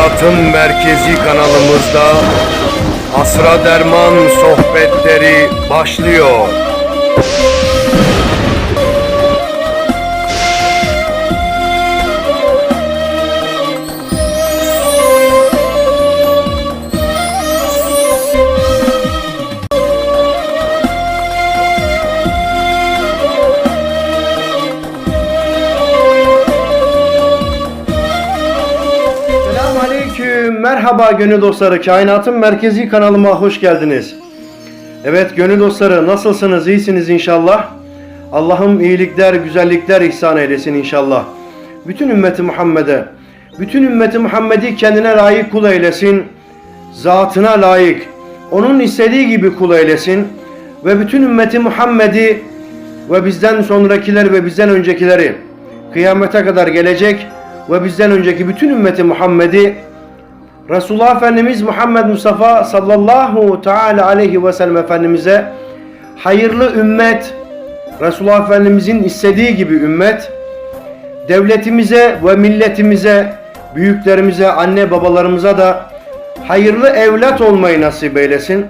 Kainatın merkezi kanalımızda Asra Derman sohbetleri başlıyor. Merhaba gönül dostları. Kainatın merkezi kanalıma hoş geldiniz. Evet gönül dostları nasılsınız? İyisiniz inşallah. Allah'ım iyilikler, güzellikler ihsan eylesin inşallah. Bütün ümmeti Muhammed'e, bütün ümmeti Muhammed'i kendine layık kul eylesin. Zatına layık, onun istediği gibi kul eylesin. Ve bütün ümmeti Muhammed'i ve bizden sonrakiler ve bizden öncekileri kıyamete kadar gelecek ve bizden önceki bütün ümmeti Muhammed'i Resulullah Efendimiz Muhammed Mustafa sallallahu teala aleyhi ve sellem Efendimiz'e hayırlı ümmet, Resulullah Efendimiz'in istediği gibi ümmet, devletimize ve milletimize, büyüklerimize, anne babalarımıza da hayırlı evlat olmayı nasip eylesin.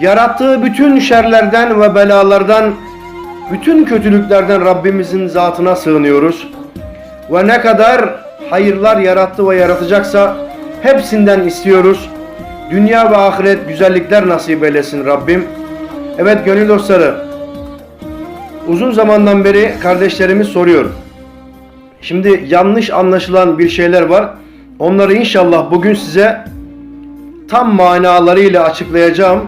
Yarattığı bütün şerlerden ve belalardan, bütün kötülüklerden Rabbimizin zatına sığınıyoruz. Ve ne kadar hayırlar yarattı ve yaratacaksa hepsinden istiyoruz. Dünya ve ahiret güzellikler nasip eylesin Rabbim. Evet gönül dostları, uzun zamandan beri kardeşlerimiz soruyor. Şimdi yanlış anlaşılan bir şeyler var. Onları inşallah bugün size tam manalarıyla açıklayacağım.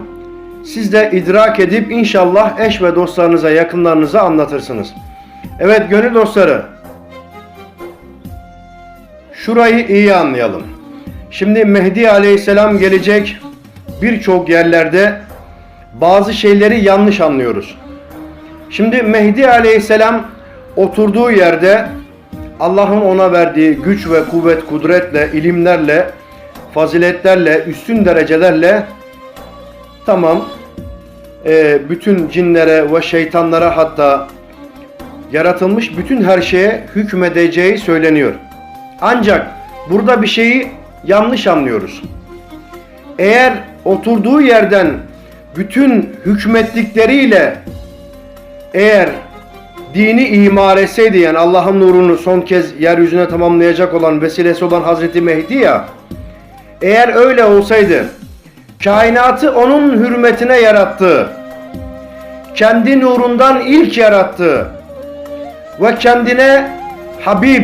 Siz de idrak edip inşallah eş ve dostlarınıza, yakınlarınıza anlatırsınız. Evet gönül dostları, Şurayı iyi anlayalım. Şimdi Mehdi Aleyhisselam gelecek. Birçok yerlerde bazı şeyleri yanlış anlıyoruz. Şimdi Mehdi Aleyhisselam oturduğu yerde Allah'ın ona verdiği güç ve kuvvet, kudretle, ilimlerle, faziletlerle, üstün derecelerle tamam e, bütün cinlere ve şeytanlara hatta yaratılmış bütün her şeye hükmedeceği söyleniyor. Ancak burada bir şeyi yanlış anlıyoruz. Eğer oturduğu yerden bütün hükmettikleriyle eğer dini imar etseydi yani Allah'ın nurunu son kez yeryüzüne tamamlayacak olan vesilesi olan Hazreti Mehdi ya eğer öyle olsaydı kainatı onun hürmetine yarattığı kendi nurundan ilk yarattığı ve kendine Habib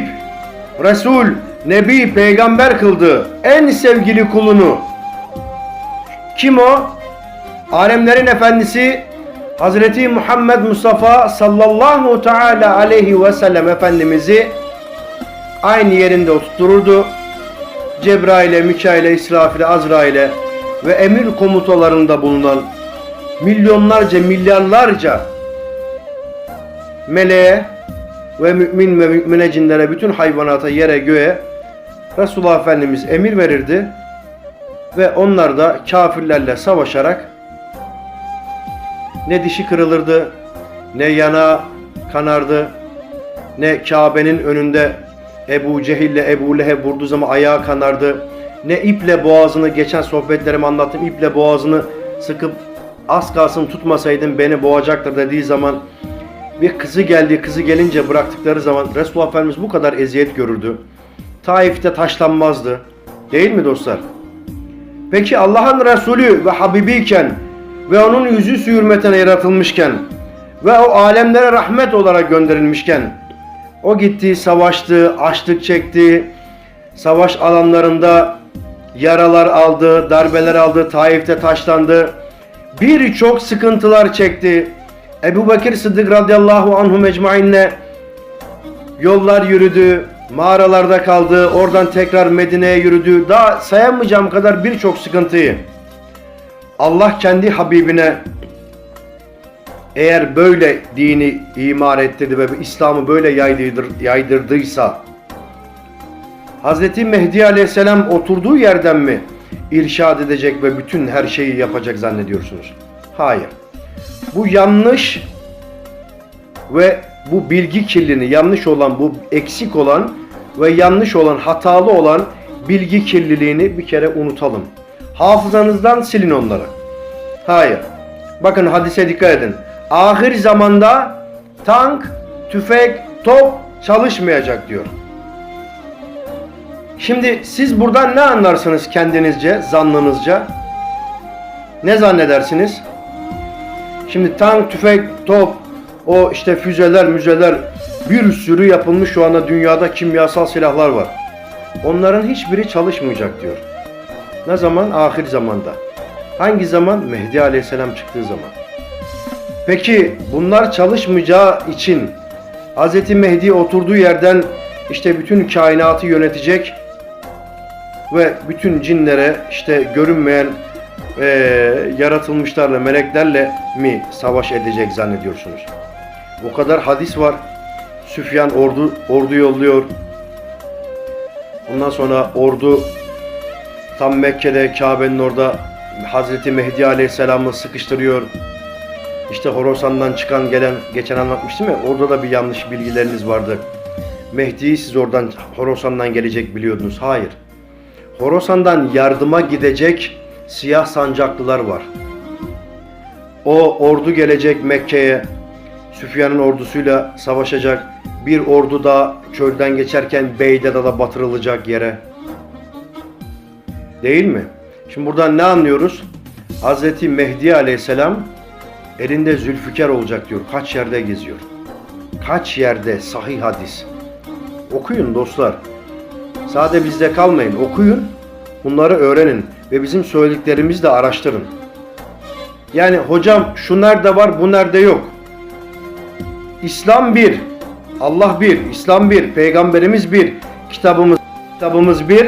Resul, Nebi, Peygamber kıldı. En sevgili kulunu. Kim o? Alemlerin efendisi Hazreti Muhammed Mustafa sallallahu teala aleyhi ve sellem Efendimiz'i aynı yerinde oturtururdu. Cebrail'e, Mikail'e, İsrafil'e, Azrail'e ve emir komutalarında bulunan milyonlarca, milyarlarca meleğe ve mümin ve mümine cinlere bütün hayvanata yere göğe Resulullah Efendimiz emir verirdi ve onlar da kafirlerle savaşarak ne dişi kırılırdı ne yana kanardı ne Kabe'nin önünde Ebu Cehil'le Ebu Leheb vurduğu zaman ayağı kanardı ne iple boğazını geçen sohbetlerimi anlattım iple boğazını sıkıp az kalsın tutmasaydım beni boğacaktır dediği zaman bir kızı geldi, kızı gelince bıraktıkları zaman Resulullah Efendimiz bu kadar eziyet görürdü. Taif'te taşlanmazdı. Değil mi dostlar? Peki Allah'ın Resulü ve Habibiyken ve onun yüzü su hürmetine yaratılmışken ve o alemlere rahmet olarak gönderilmişken o gitti, savaştı, açlık çekti, savaş alanlarında yaralar aldı, darbeler aldı, Taif'te taşlandı. Birçok sıkıntılar çekti. Ebu Bekir Sıddık radıyallahu anhu mecmainle yollar yürüdü, mağaralarda kaldı, oradan tekrar Medine'ye yürüdü. Daha sayamayacağım kadar birçok sıkıntıyı Allah kendi Habibine eğer böyle dini imar ettirdi ve İslam'ı böyle yaydırdır, yaydırdıysa Hazreti Mehdi Aleyhisselam oturduğu yerden mi irşad edecek ve bütün her şeyi yapacak zannediyorsunuz? Hayır. Bu yanlış ve bu bilgi kirliliğini yanlış olan, bu eksik olan ve yanlış olan, hatalı olan bilgi kirliliğini bir kere unutalım. Hafızanızdan silin onları. Hayır. Bakın hadise dikkat edin. Ahir zamanda tank, tüfek, top çalışmayacak diyor. Şimdi siz buradan ne anlarsınız kendinizce, zannınızca? Ne zannedersiniz? Şimdi tank, tüfek, top, o işte füzeler, müzeler bir sürü yapılmış şu anda dünyada kimyasal silahlar var. Onların hiçbiri çalışmayacak diyor. Ne zaman? Ahir zamanda. Hangi zaman? Mehdi Aleyhisselam çıktığı zaman. Peki bunlar çalışmayacağı için Hz. Mehdi oturduğu yerden işte bütün kainatı yönetecek ve bütün cinlere işte görünmeyen eee, yaratılmışlarla, meleklerle mi savaş edecek zannediyorsunuz? O kadar hadis var. Süfyan ordu ordu yolluyor. Ondan sonra ordu tam Mekke'de Kabe'nin orada Hazreti Mehdi Aleyhisselam'ı sıkıştırıyor. İşte Horasan'dan çıkan gelen geçen anlatmıştım ya orada da bir yanlış bilgileriniz vardı. Mehdi'yi siz oradan Horasan'dan gelecek biliyordunuz. Hayır. Horasan'dan yardıma gidecek siyah sancaklılar var. O ordu gelecek Mekke'ye. Süfyan'ın ordusuyla savaşacak. Bir ordu da çölden geçerken Beydad'a batırılacak yere. Değil mi? Şimdi buradan ne anlıyoruz? Hazreti Mehdi Aleyhisselam elinde Zülfikar olacak diyor. Kaç yerde geziyor. Kaç yerde sahih hadis. Okuyun dostlar. Sade bizde kalmayın. Okuyun. Bunları öğrenin. Ve bizim söylediklerimizi de araştırın. Yani hocam şu nerede var bu nerede yok. İslam bir. Allah bir. İslam bir. Peygamberimiz bir. Kitabımız, kitabımız bir.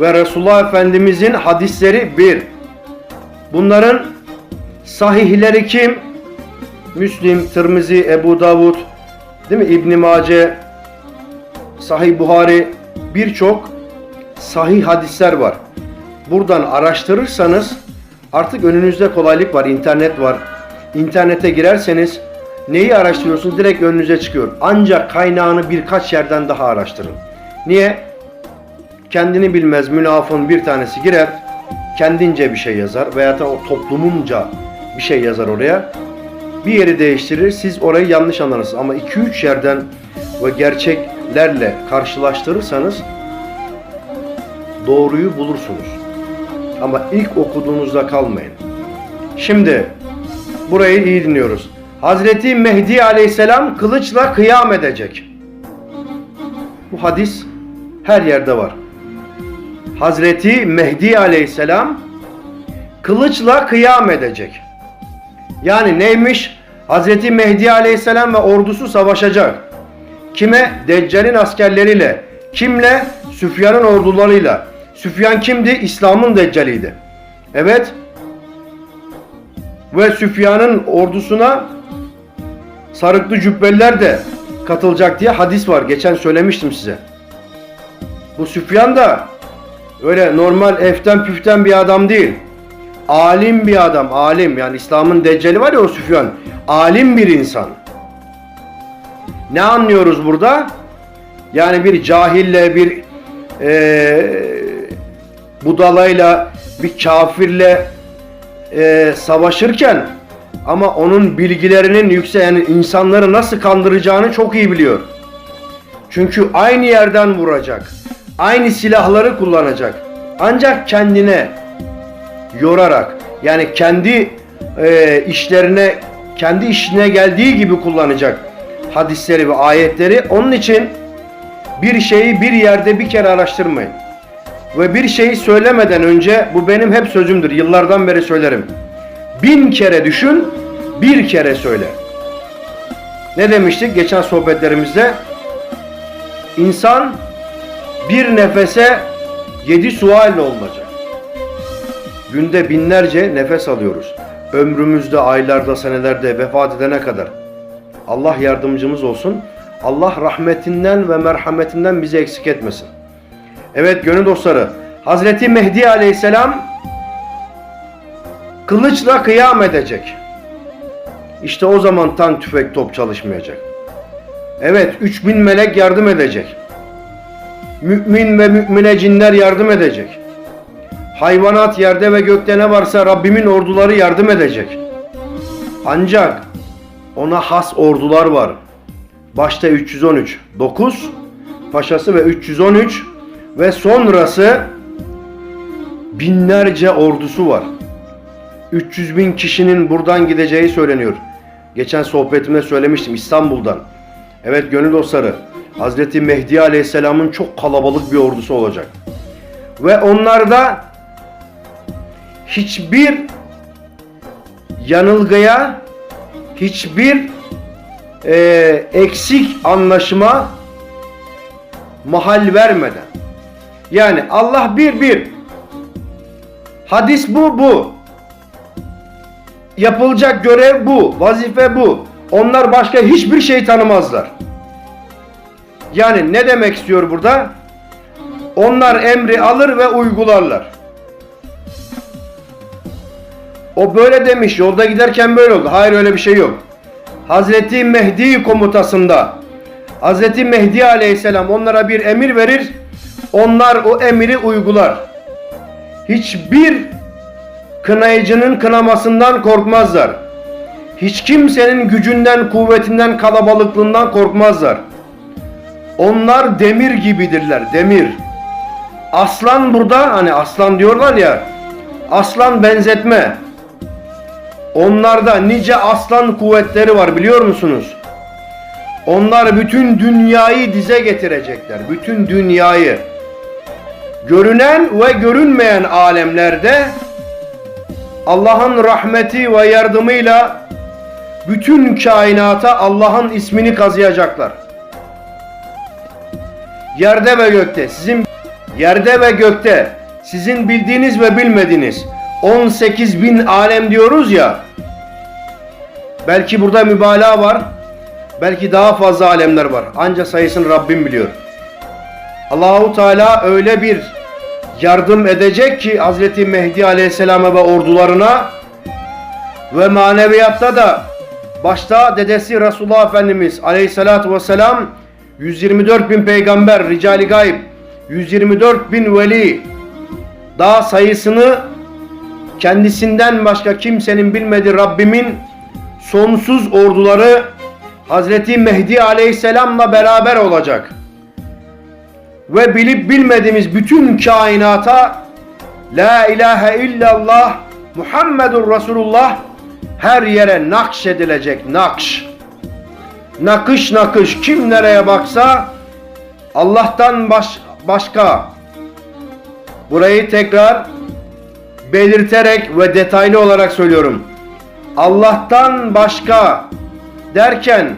Ve Resulullah Efendimizin hadisleri bir. Bunların sahihleri kim? Müslim, Tirmizi, Ebu Davud, değil mi? İbn Mace, Sahih Buhari birçok sahih hadisler var. Buradan araştırırsanız artık önünüzde kolaylık var, internet var. İnternete girerseniz neyi araştırıyorsunuz direkt önünüze çıkıyor. Ancak kaynağını birkaç yerden daha araştırın. Niye? Kendini bilmez münafın bir tanesi girer, kendince bir şey yazar veya da o toplumunca bir şey yazar oraya. Bir yeri değiştirir, siz orayı yanlış anlarsınız. Ama 2-3 yerden ve gerçeklerle karşılaştırırsanız doğruyu bulursunuz. Ama ilk okuduğunuzda kalmayın. Şimdi burayı iyi dinliyoruz. Hazreti Mehdi Aleyhisselam kılıçla kıyam edecek. Bu hadis her yerde var. Hazreti Mehdi Aleyhisselam kılıçla kıyam edecek. Yani neymiş? Hazreti Mehdi Aleyhisselam ve ordusu savaşacak. Kime? Deccal'in askerleriyle. Kimle? Süfyan'ın ordularıyla. Süfyan kimdi? İslam'ın deccaliydi. Evet. Ve Süfyan'ın ordusuna sarıklı cübbeliler de katılacak diye hadis var. Geçen söylemiştim size. Bu Süfyan da öyle normal eften püften bir adam değil. Alim bir adam, alim. Yani İslam'ın deccali var ya o Süfyan. Alim bir insan. Ne anlıyoruz burada? Yani bir cahille, bir eee budalayla, bir kafirle eee, savaşırken ama onun bilgilerinin yüksek yani insanları nasıl kandıracağını çok iyi biliyor. Çünkü aynı yerden vuracak. Aynı silahları kullanacak. Ancak kendine yorarak yani kendi e, işlerine kendi işine geldiği gibi kullanacak hadisleri ve ayetleri. Onun için bir şeyi bir yerde bir kere araştırmayın. Ve bir şeyi söylemeden önce bu benim hep sözümdür. Yıllardan beri söylerim. Bin kere düşün, bir kere söyle. Ne demiştik geçen sohbetlerimizde? İnsan bir nefese yedi sualle olacak. Günde binlerce nefes alıyoruz. Ömrümüzde, aylarda, senelerde vefat edene kadar. Allah yardımcımız olsun. Allah rahmetinden ve merhametinden bizi eksik etmesin. Evet gönül dostları, Hazreti Mehdi Aleyhisselam kılıçla kıyam edecek. İşte o zaman tank, tüfek, top çalışmayacak. Evet, 3000 melek yardım edecek. mümin ve mümine cinler yardım edecek. Hayvanat yerde ve gökte ne varsa Rabbimin orduları yardım edecek. Ancak ona has ordular var. Başta 313, 9 paşası ve 313 ve sonrası binlerce ordusu var. 300 bin kişinin buradan gideceği söyleniyor. Geçen sohbetimde söylemiştim İstanbul'dan. Evet gönül dostları Hazreti Mehdi Aleyhisselam'ın çok kalabalık bir ordusu olacak. Ve onlarda hiçbir yanılgıya, hiçbir e, eksik anlaşıma mahal vermeden. Yani Allah bir bir. Hadis bu bu. Yapılacak görev bu, vazife bu. Onlar başka hiçbir şey tanımazlar. Yani ne demek istiyor burada? Onlar emri alır ve uygularlar. O böyle demiş, yolda giderken böyle oldu. Hayır öyle bir şey yok. Hazreti Mehdi komutasında Hazreti Mehdi aleyhisselam onlara bir emir verir. Onlar o emiri uygular. Hiçbir kınayıcının kınamasından korkmazlar. Hiç kimsenin gücünden, kuvvetinden, kalabalıklığından korkmazlar. Onlar demir gibidirler, demir. Aslan burada, hani aslan diyorlar ya, aslan benzetme. Onlarda nice aslan kuvvetleri var biliyor musunuz? Onlar bütün dünyayı dize getirecekler. Bütün dünyayı. Görünen ve görünmeyen alemlerde Allah'ın rahmeti ve yardımıyla bütün kainata Allah'ın ismini kazıyacaklar. Yerde ve gökte sizin yerde ve gökte sizin bildiğiniz ve bilmediğiniz 18 bin alem diyoruz ya belki burada mübalağa var belki daha fazla alemler var ancak sayısını Rabbim biliyor. Allahu Teala öyle bir yardım edecek ki Hazreti Mehdi Aleyhisselam'a ve ordularına ve maneviyatta da başta dedesi Resulullah Efendimiz Aleyhisselatü Vesselam 124 bin peygamber, ricali gayb, 124 bin veli daha sayısını kendisinden başka kimsenin bilmediği Rabbimin sonsuz orduları Hazreti Mehdi Aleyhisselam'la beraber olacak ve bilip bilmediğimiz bütün kainata La ilahe illallah Muhammedur Resulullah her yere nakşedilecek nakş. Nakış nakış kim nereye baksa Allah'tan baş, başka burayı tekrar belirterek ve detaylı olarak söylüyorum. Allah'tan başka derken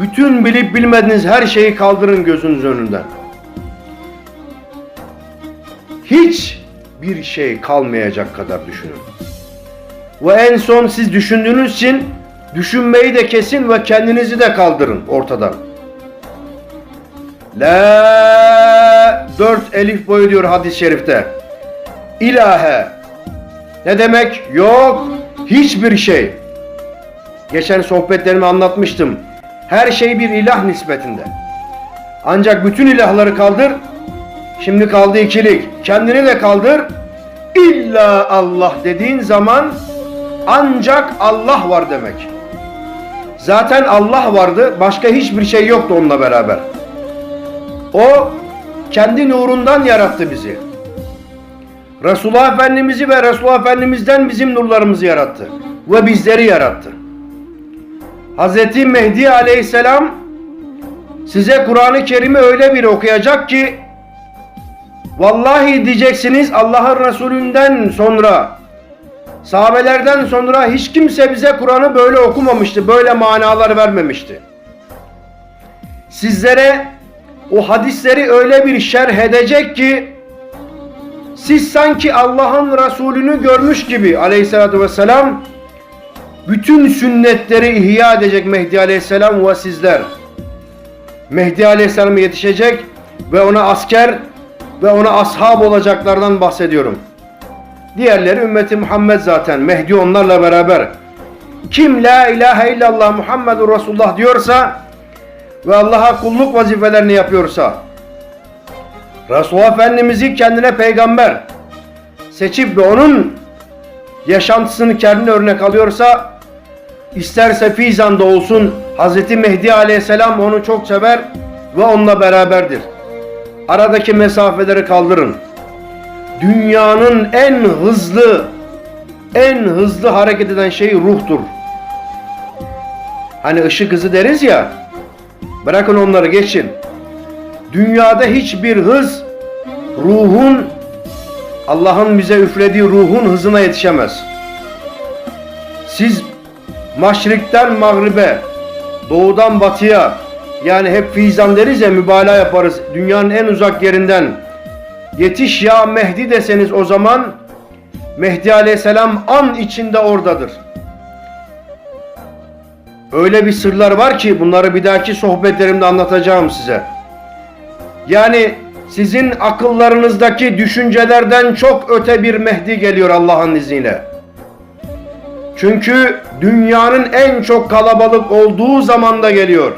bütün bilip bilmediğiniz her şeyi kaldırın gözünüz önünden hiç bir şey kalmayacak kadar düşünün. Ve en son siz düşündüğünüz için düşünmeyi de kesin ve kendinizi de kaldırın ortadan. La dört elif boyu diyor hadis-i şerifte. İlahe. Ne demek? Yok. Hiçbir şey. Geçen sohbetlerimi anlatmıştım. Her şey bir ilah nispetinde. Ancak bütün ilahları kaldır, Şimdi kaldı ikilik. Kendini de kaldır. İlla Allah dediğin zaman ancak Allah var demek. Zaten Allah vardı. Başka hiçbir şey yoktu onunla beraber. O kendi nurundan yarattı bizi. Resulullah Efendimiz'i ve Resulullah Efendimiz'den bizim nurlarımızı yarattı. Ve bizleri yarattı. Hz. Mehdi Aleyhisselam size Kur'an-ı Kerim'i öyle bir okuyacak ki Vallahi diyeceksiniz Allah'ın Resulünden sonra sahabelerden sonra hiç kimse bize Kur'an'ı böyle okumamıştı. Böyle manalar vermemişti. Sizlere o hadisleri öyle bir şerh edecek ki siz sanki Allah'ın Resulünü görmüş gibi aleyhissalatü vesselam bütün sünnetleri ihya edecek Mehdi aleyhisselam ve sizler. Mehdi aleyhisselam yetişecek ve ona asker ve ona ashab olacaklardan bahsediyorum. Diğerleri ümmeti Muhammed zaten. Mehdi onlarla beraber. Kim la ilahe illallah Muhammedur Resulullah diyorsa ve Allah'a kulluk vazifelerini yapıyorsa Resulullah Efendimiz'i kendine peygamber seçip ve onun yaşantısını kendine örnek alıyorsa isterse Fizan'da olsun Hz. Mehdi Aleyhisselam onu çok sever ve onunla beraberdir. Aradaki mesafeleri kaldırın. Dünyanın en hızlı en hızlı hareket eden şey ruhtur. Hani ışık hızı deriz ya. Bırakın onları geçin. Dünyada hiçbir hız ruhun Allah'ın bize üflediği ruhun hızına yetişemez. Siz maşrikten mağribe, doğudan batıya yani hep fizan deriz ya mübalağa yaparız. Dünyanın en uzak yerinden yetiş ya Mehdi deseniz o zaman Mehdi Aleyhisselam an içinde oradadır. Öyle bir sırlar var ki bunları bir dahaki sohbetlerimde anlatacağım size. Yani sizin akıllarınızdaki düşüncelerden çok öte bir Mehdi geliyor Allah'ın izniyle. Çünkü dünyanın en çok kalabalık olduğu zamanda geliyor.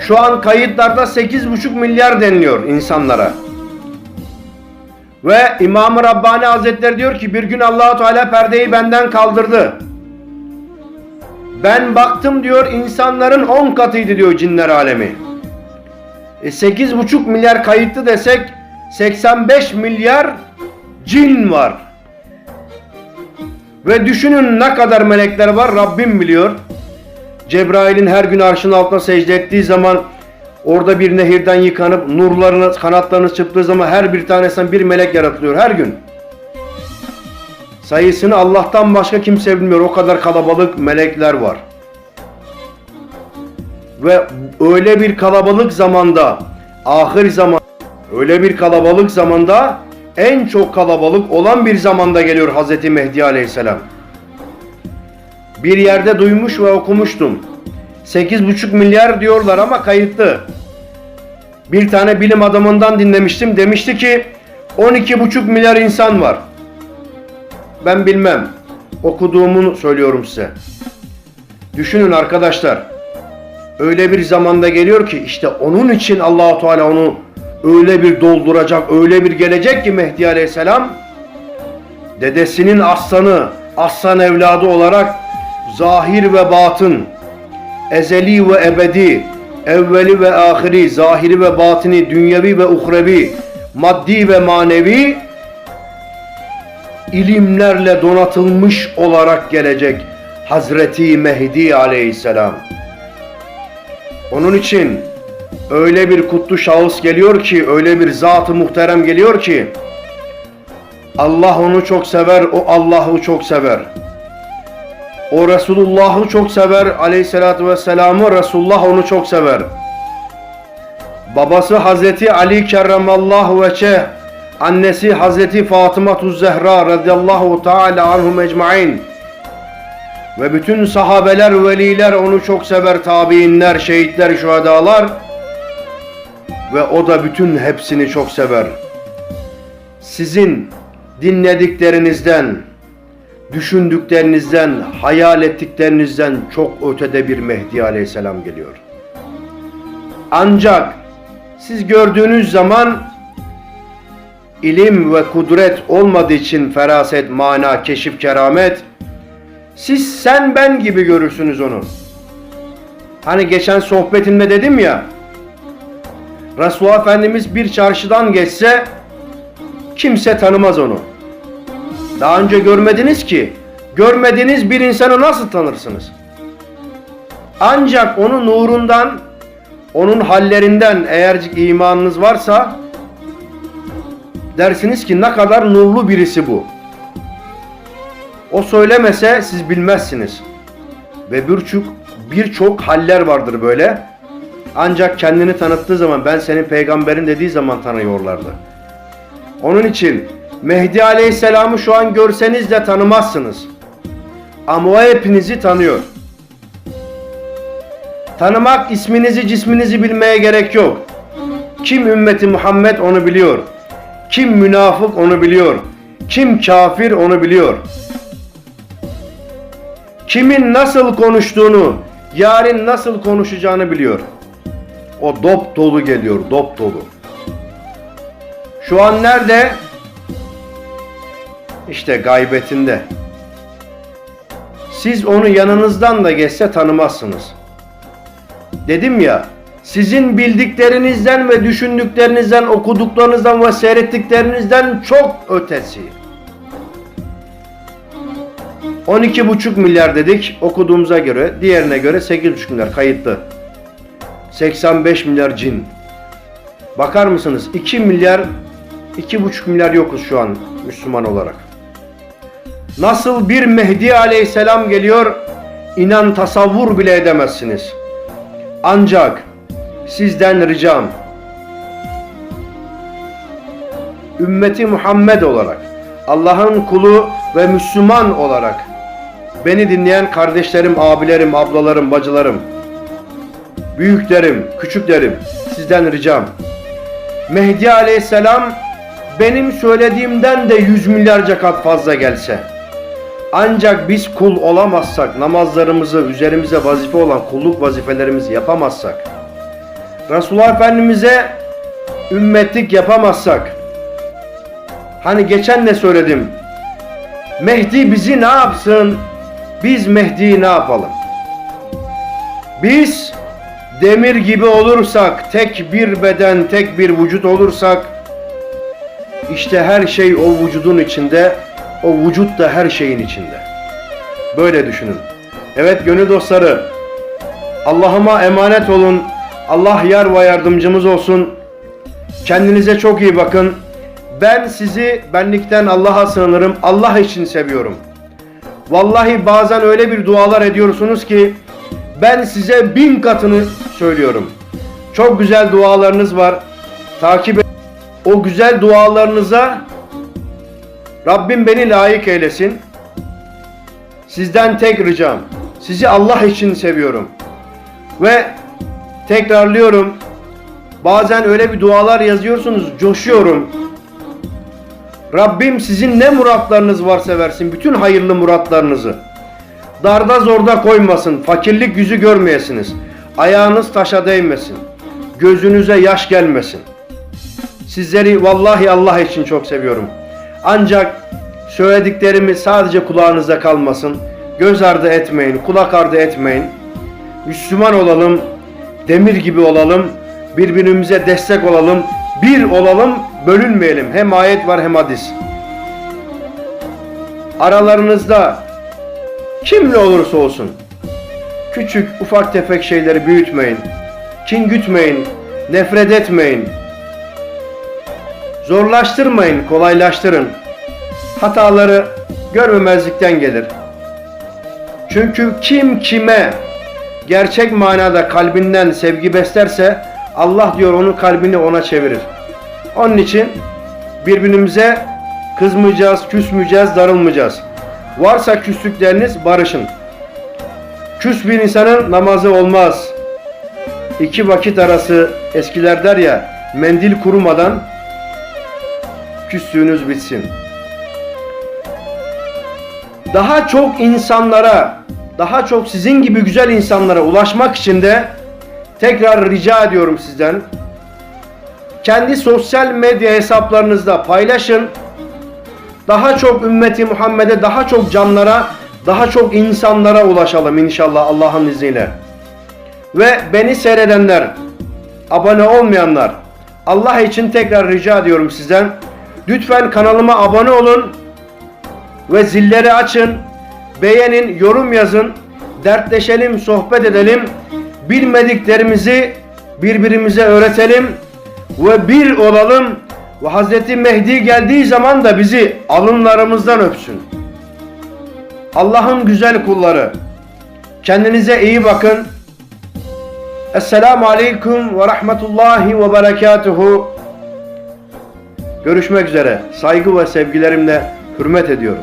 Şu an kayıtlarda 8,5 milyar deniliyor insanlara. Ve İmam-ı Rabbani Hazretleri diyor ki bir gün Allahu Teala perdeyi benden kaldırdı. Ben baktım diyor insanların 10 katıydı diyor cinler alemi. E 8,5 milyar kayıtlı desek 85 milyar cin var. Ve düşünün ne kadar melekler var Rabbim biliyor. Cebrail'in her gün arşın altına secde ettiği zaman orada bir nehirden yıkanıp nurlarını kanatlarını çırptığı zaman her bir tanesinden bir melek yaratılıyor her gün. Sayısını Allah'tan başka kimse bilmiyor. O kadar kalabalık melekler var. Ve öyle bir kalabalık zamanda, ahir zaman, öyle bir kalabalık zamanda en çok kalabalık olan bir zamanda geliyor Hazreti Mehdi Aleyhisselam. Bir yerde duymuş ve okumuştum. 8,5 milyar diyorlar ama kayıtlı. Bir tane bilim adamından dinlemiştim. Demişti ki 12,5 milyar insan var. Ben bilmem. Okuduğumu söylüyorum size. Düşünün arkadaşlar. Öyle bir zamanda geliyor ki işte onun için Allahu Teala onu öyle bir dolduracak, öyle bir gelecek ki Mehdi Aleyhisselam dedesinin aslanı, aslan evladı olarak zahir ve batın, ezeli ve ebedi, evveli ve ahiri, zahiri ve batini, dünyevi ve uhrevi, maddi ve manevi ilimlerle donatılmış olarak gelecek Hazreti Mehdi Aleyhisselam. Onun için öyle bir kutlu şahıs geliyor ki, öyle bir zat-ı muhterem geliyor ki Allah onu çok sever, o Allah'ı çok sever. O Resulullah'ı çok sever aleyhissalatü vesselam'ı, Resulullah onu çok sever. Babası Hazreti Ali kerramallahu veçeh, annesi Hazreti Fatıma Zehra radıyallahu teala anhum ecmain. Ve bütün sahabeler, veliler onu çok sever, tabiinler, şehitler, şuhadalar. Ve o da bütün hepsini çok sever. Sizin dinlediklerinizden, düşündüklerinizden, hayal ettiklerinizden çok ötede bir Mehdi Aleyhisselam geliyor. Ancak siz gördüğünüz zaman ilim ve kudret olmadığı için feraset, mana, keşif, keramet siz sen ben gibi görürsünüz onu. Hani geçen sohbetimde dedim ya Resulullah Efendimiz bir çarşıdan geçse kimse tanımaz onu. Daha önce görmediniz ki görmediğiniz bir insanı nasıl tanırsınız? Ancak onun nurundan, onun hallerinden eğer imanınız varsa dersiniz ki ne kadar nurlu birisi bu. O söylemese siz bilmezsiniz. Ve birçok birçok haller vardır böyle. Ancak kendini tanıttığı zaman ben senin peygamberin dediği zaman tanıyorlardı. Onun için Mehdi Aleyhisselam'ı şu an görseniz de tanımazsınız. Ama o hepinizi tanıyor. Tanımak isminizi cisminizi bilmeye gerek yok. Kim ümmeti Muhammed onu biliyor. Kim münafık onu biliyor. Kim kafir onu biliyor. Kimin nasıl konuştuğunu, yarın nasıl konuşacağını biliyor. O dop dolu geliyor, dop dolu. Şu an nerede? İşte gaybetinde. Siz onu yanınızdan da geçse tanımazsınız. Dedim ya, sizin bildiklerinizden ve düşündüklerinizden, okuduklarınızdan ve seyrettiklerinizden çok ötesi. 12,5 milyar dedik okuduğumuza göre, diğerine göre 8,5 milyar kayıtlı. 85 milyar cin. Bakar mısınız? 2 milyar, 2,5 milyar yokuz şu an Müslüman olarak. Nasıl bir Mehdi aleyhisselam geliyor, inan tasavvur bile edemezsiniz. Ancak sizden ricam, ümmeti Muhammed olarak, Allah'ın kulu ve Müslüman olarak, beni dinleyen kardeşlerim, abilerim, ablalarım, bacılarım, büyüklerim, küçüklerim, sizden ricam, Mehdi aleyhisselam benim söylediğimden de yüz milyarca kat fazla gelse, ancak biz kul olamazsak, namazlarımızı, üzerimize vazife olan kulluk vazifelerimizi yapamazsak, Resulullah Efendimiz'e ümmetlik yapamazsak, hani geçen ne söyledim? Mehdi bizi ne yapsın? Biz Mehdi'yi ne yapalım? Biz demir gibi olursak, tek bir beden, tek bir vücut olursak, işte her şey o vücudun içinde, o vücut da her şeyin içinde. Böyle düşünün. Evet gönül dostları, Allah'ıma emanet olun. Allah yar ve yardımcımız olsun. Kendinize çok iyi bakın. Ben sizi benlikten Allah'a sığınırım. Allah için seviyorum. Vallahi bazen öyle bir dualar ediyorsunuz ki ben size bin katını söylüyorum. Çok güzel dualarınız var. Takip et. O güzel dualarınıza Rabbim beni layık eylesin. Sizden tek ricam. Sizi Allah için seviyorum. Ve tekrarlıyorum. Bazen öyle bir dualar yazıyorsunuz. Coşuyorum. Rabbim sizin ne muratlarınız varsa versin. Bütün hayırlı muratlarınızı. Darda zorda koymasın. Fakirlik yüzü görmeyesiniz. Ayağınız taşa değmesin. Gözünüze yaş gelmesin. Sizleri vallahi Allah için çok seviyorum. Ancak söylediklerimi sadece kulağınızda kalmasın. Göz ardı etmeyin, kulak ardı etmeyin. Müslüman olalım, demir gibi olalım, birbirimize destek olalım, bir olalım, bölünmeyelim. Hem ayet var hem hadis. Aralarınızda kim ne olursa olsun küçük ufak tefek şeyleri büyütmeyin. Kin gütmeyin, nefret etmeyin. Zorlaştırmayın, kolaylaştırın. Hataları görmemezlikten gelir. Çünkü kim kime gerçek manada kalbinden sevgi beslerse Allah diyor onun kalbini ona çevirir. Onun için birbirimize kızmayacağız, küsmeyeceğiz, darılmayacağız. Varsa küslükleriniz barışın. Küs bir insanın namazı olmaz. İki vakit arası eskiler der ya mendil kurumadan küslüğünüz bitsin. Daha çok insanlara, daha çok sizin gibi güzel insanlara ulaşmak için de tekrar rica ediyorum sizden. Kendi sosyal medya hesaplarınızda paylaşın. Daha çok ümmeti Muhammed'e, daha çok canlara, daha çok insanlara ulaşalım inşallah Allah'ın izniyle. Ve beni seyredenler, abone olmayanlar, Allah için tekrar rica ediyorum sizden. Lütfen kanalıma abone olun ve zilleri açın. Beğenin, yorum yazın. Dertleşelim, sohbet edelim. Bilmediklerimizi birbirimize öğretelim ve bir olalım. Ve Hazreti Mehdi geldiği zaman da bizi alınlarımızdan öpsün. Allah'ın güzel kulları. Kendinize iyi bakın. Esselamu Aleyküm ve Rahmetullahi ve Berekatuhu. Görüşmek üzere. Saygı ve sevgilerimle hürmet ediyorum.